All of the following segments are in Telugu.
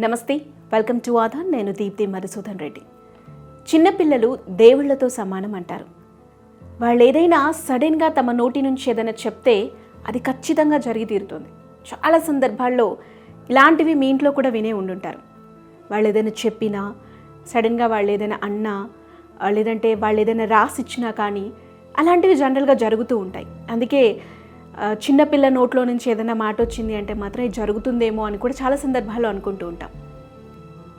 నమస్తే వెల్కమ్ టు ఆధార్ నేను దీప్తి మధుసూదన్ రెడ్డి. చిన్నపిల్లలు దేవుళ్ళతో సమానం అంటారు. వాళ్ళు ఏదైనా సడన్గా తమ నోటి నుంచి ఏదైనా చెప్తే అది ఖచ్చితంగా జరిగి తీరుతుంది. చాలా సందర్భాల్లో ఇలాంటివి మీ ఇంట్లో కూడా వినే ఉండుంటారు. వాళ్ళు ఏదైనా చెప్పినా సడన్గా వాళ్ళు ఏదైనా అన్నా లేదంటే వాళ్ళు ఏదైనా రాసి ఇచ్చినా కానీ అలాంటివి జనరల్గా జరుగుతూ ఉంటాయి. అందుకే చిన్నపిల్ల నోట్లో నుంచి ఏదైనా మాట వచ్చింది అంటే మాత్రం ఇది జరుగుతుందేమో అని కూడా చాలా సందర్భాల్లో అనుకుంటూ ఉంటాం.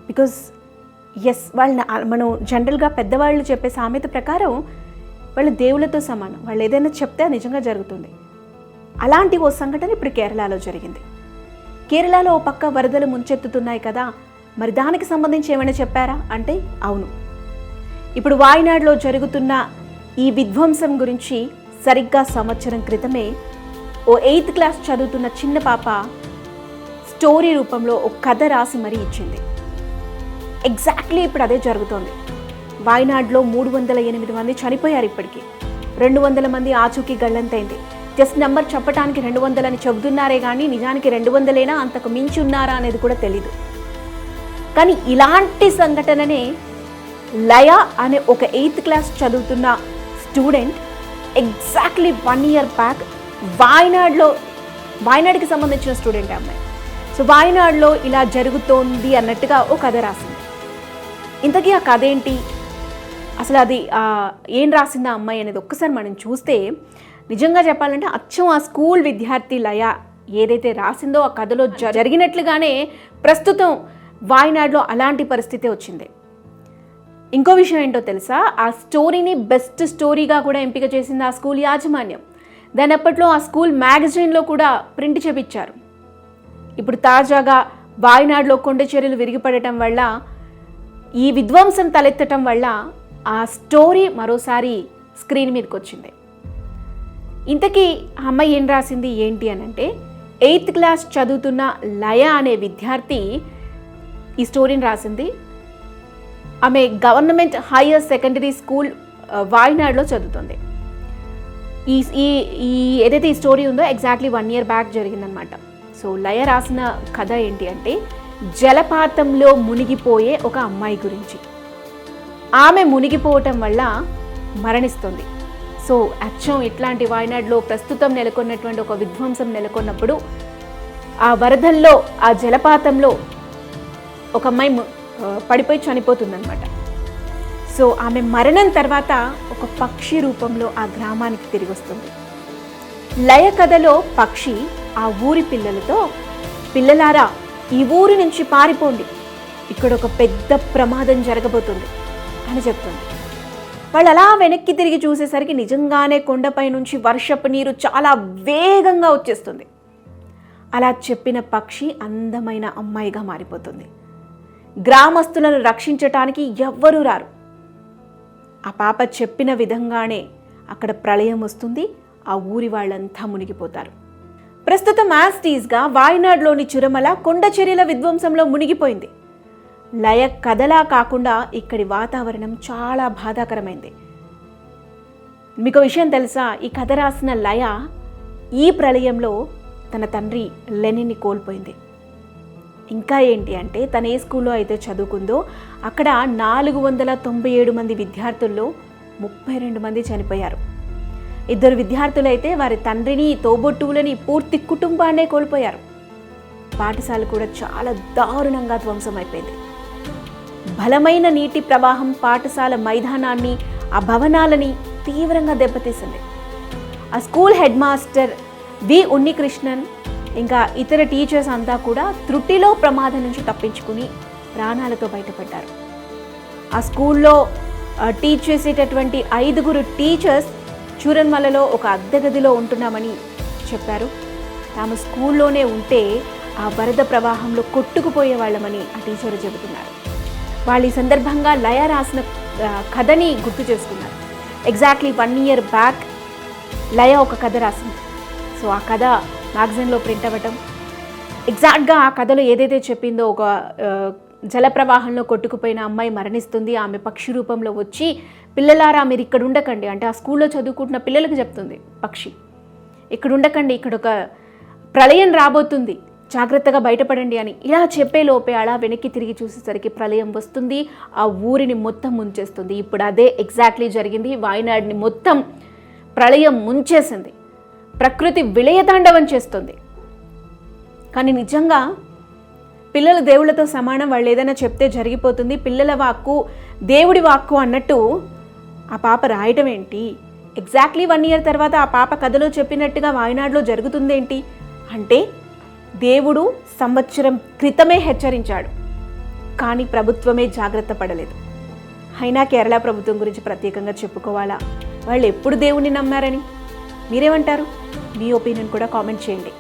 బికాజ్ ఎస్ వాళ్ళని మనం జనరల్గా పెద్దవాళ్ళు చెప్పే సామెత ప్రకారం వాళ్ళు దేవులతో సమానం. వాళ్ళు ఏదైనా చెప్తే నిజంగా జరుగుతుంది. అలాంటి ఓ సంఘటన ఇప్పుడు కేరళలో జరిగింది. కేరళలో ఓ పక్క వరదలు ముంచెత్తుతున్నాయి కదా మరి దానికి సంబంధించి ఏమైనా చెప్పారా? అంటే అవును. ఇప్పుడు వాయనాడులో జరుగుతున్న ఈ విధ్వంసం గురించి సరిగ్గా సంవత్సరం క్రితమే ఓ ఎయిత్ క్లాస్ చదువుతున్న చిన్న పాప స్టోరీ రూపంలో ఒక కథ రాసి మరీ ఇచ్చింది. ఎగ్జాక్ట్లీ ఇప్పుడు అదే జరుగుతోంది. వాయనాడ్లో మూడు వందల ఎనిమిది మంది చనిపోయారు ఇప్పటికీ. రెండు వందల మంది ఆచూకీ గళ్ళంతైంది. జస్ట్ నెంబర్ చెప్పడానికి రెండు వందలని చెబుతున్నారే కానీ నిజానికి రెండు వందలేనా? అంతకు మించి ఉన్నారా అనేది కూడా తెలీదు. కానీ ఇలాంటి సంఘటననే లయ అనే ఒక ఎయిత్ క్లాస్ చదువుతున్న student exactly one year back వాయనాడ్లో వాయనాడ్కి సంబంధించిన స్టూడెంట్ అమ్మాయి సో వాయనాడ్లో ఇలా జరుగుతోంది అన్నట్టుగా ఓ కథ రాసింది. ఇంతకీ ఆ కథ ఏంటి? అసలు అది ఏం రాసిందా అమ్మాయి అనేది ఒక్కసారి మనం చూస్తే నిజంగా చెప్పాలంటే అచ్చం ఆ స్కూల్ విద్యార్థి లయ ఏదైతే రాసిందో ఆ కథలో జ- జరిగినట్లుగానే ప్రస్తుతం వాయనాడులో అలాంటి పరిస్థితి వచ్చింది. ఇంకో విషయం ఏంటో తెలుసా? ఆ స్టోరీని బెస్ట్ స్టోరీగా కూడా ఎంపిక చేసింది ఆ స్కూల్ యాజమాన్యం. దాని అప్పట్లో ఆ స్కూల్ మ్యాగజైన్లో కూడా ప్రింట్ చేపించారు. ఇప్పుడు తాజాగా వాయనాడులో కొండ చర్యలు విరిగిపడటం వల్ల ఈ విధ్వంసం తలెత్తటం వల్ల ఆ స్టోరీ మరోసారి స్క్రీన్ మీదకి వచ్చింది ఇంతకీ అమ్మాయి ఏం రాసింది ఏంటి అని అంటే ఎయిత్ క్లాస్ చదువుతున్న లయ అనే విద్యార్థి ఈ స్టోరీని రాసింది. ఆమె గవర్నమెంట్ హైయర్ సెకండరీ స్కూల్ ఆ, వాయనాడులో చదువుతుంది. ఈ ఈ ఈ ఏదైతే ఈ స్టోరీ ఉందో ఎగ్జాక్ట్లీ వన్ ఇయర్ బ్యాక్ జరిగిందనమాట సో లయ రాసిన కథ ఏంటి అంటే జలపాతంలో మునిగిపోయే ఒక అమ్మాయి గురించి. ఆమె మునిగిపోవటం వల్ల మరణిస్తుంది. సో అచ్చం ఇట్లాంటి వాయనాడులో ప్రస్తుతం నెలకొన్నటువంటి ఒక విధ్వంసం నెలకొన్నప్పుడు ఆ వరదల్లో ఆ జలపాతంలో ఒక అమ్మాయి పడిపోయి చనిపోతుందనమాట సో ఆమె మరణం తర్వాత ఒక పక్షి రూపంలో ఆ గ్రామానికి తిరిగి వస్తుంది. లయ కథలో పక్షి ఆ ఊరి పిల్లలతో పిల్లలారా ఈ ఊరి నుంచి పారిపోండి. ఇక్కడ ఒక పెద్ద ప్రమాదం జరగబోతుంది అని చెప్తుంది. వాళ్ళు అలా వెనక్కి తిరిగి చూసేసరికి నిజంగానే కొండపై నుంచి వర్షపు నీరు చాలా వేగంగా వచ్చేస్తుంది. అలా చెప్పిన పక్షి అందమైన అమ్మాయిగా మారిపోతుంది. గ్రామస్తులను రక్షించటానికి ఎవ్వరూ రారు. ఆ పాప చెప్పిన విధంగానే అక్కడ ప్రళయం వస్తుంది ఆ ఊరి వాళ్ళంతా మునిగిపోతారు. ప్రస్తుతం యాస్టీస్గా వాయనాడులోని చిరుమల కొండ విధ్వంసంలో మునిగిపోయింది. లయ కథలా కాకుండా ఇక్కడి వాతావరణం చాలా బాధాకరమైంది. మీకు విషయం తెలుసా? ఈ కథ రాసిన లయ ఈ ప్రళయంలో తన తండ్రి లెనిని కోల్పోయింది. ఇంకా ఏంటి అంటే తన ఏ స్కూల్లో అయితే చదువుకుందో అక్కడ నాలుగు వందల తొంభై ఏడు మంది విద్యార్థుల్లో ముప్పై రెండు మంది చనిపోయారు. ఇద్దరు విద్యార్థులైతే వారి తండ్రిని తోబొట్టువులని పూర్తి కుటుంబాన్నే కోల్పోయారు. పాఠశాల కూడా చాలా దారుణంగా ధ్వంసమైపోయింది. బలమైన నీటి ప్రవాహం పాఠశాల మైదానాన్ని ఆ భవనాలని తీవ్రంగా దెబ్బతీసింది. ఆ school head master V Unnikrishnan ఇంకా ఇతర టీచర్స్ అంతా కూడా త్రుటిలో ప్రమాదం నుంచి తప్పించుకుని ప్రాణాలతో బయటపడ్డారు. ఆ స్కూల్లో టీచ్ చేసేటటువంటి ఐదుగురు టీచర్స్ చూరన్మలలో ఒక అద్దె గదిలో ఉంటున్నామని చెప్పారు. తాము స్కూల్లోనే ఉంటే ఆ వరద ప్రవాహంలో కొట్టుకుపోయే వాళ్ళమని ఆ టీచర్ చెబుతున్నారు. వాళ్ళు ఈ సందర్భంగా లయ రాసిన కథని గుర్తు చేసుకున్నారు. Exactly one year back Laya ఒక కథ రాసింది. సో ఆ కథ మ్యాగజైన్లో ప్రింట్ అవ్వటం. ఎగ్జాక్ట్గా ఆ కథలో ఏదైతే చెప్పిందో ఒక జలప్రవాహంలో కొట్టుకుపోయిన అమ్మాయి మరణిస్తుంది. ఆమె పక్షి రూపంలో వచ్చి పిల్లలారా మీరు ఇక్కడ ఉండకండి. అంటే ఆ స్కూల్లో చదువుకుంటున్న పిల్లలకు చెప్తుంది పక్షి. ఇక్కడ ఉండకండి ఇక్కడ ఒక ప్రళయం రాబోతుంది. జాగ్రత్తగా బయటపడండి అని. ఇలా చెప్పే లోపే అలా వెనక్కి తిరిగి చూసేసరికి ప్రళయం వస్తుంది. ఆ ఊరిని మొత్తం ముంచేస్తుంది. ఇప్పుడు అదే ఎగ్జాక్ట్లీ జరిగింది. వాయనాడిని మొత్తం ప్రళయం ముంచేసింది. ప్రకృతి విలయతాండవం చేస్తుంది. కానీ నిజంగా పిల్లలు దేవుళ్ళతో సమానం వాళ్ళు ఏదైనా చెప్తే జరిగిపోతుంది. పిల్లల వాక్కు దేవుడి వాక్కు అన్నట్టు ఆ పాప రాయటం ఏంటి? ఎగ్జాక్ట్లీ వన్ ఇయర్ తర్వాత ఆ పాప కథలో చెప్పినట్టుగా వాయనాడులో జరుగుతుందేంటి? అంటే దేవుడు సంవత్సరం క్రితమే హెచ్చరించాడు. కానీ ప్రభుత్వమే జాగ్రత్త పడలేదు. అయినా కేరళ ప్రభుత్వం గురించి ప్రత్యేకంగా చెప్పుకోవాలా? వాళ్ళు ఎప్పుడు దేవుణ్ణి నమ్మారని? మీరేమంటారు? మీ ఒపీనియన్ కూడా కామెంట్ చేయండి.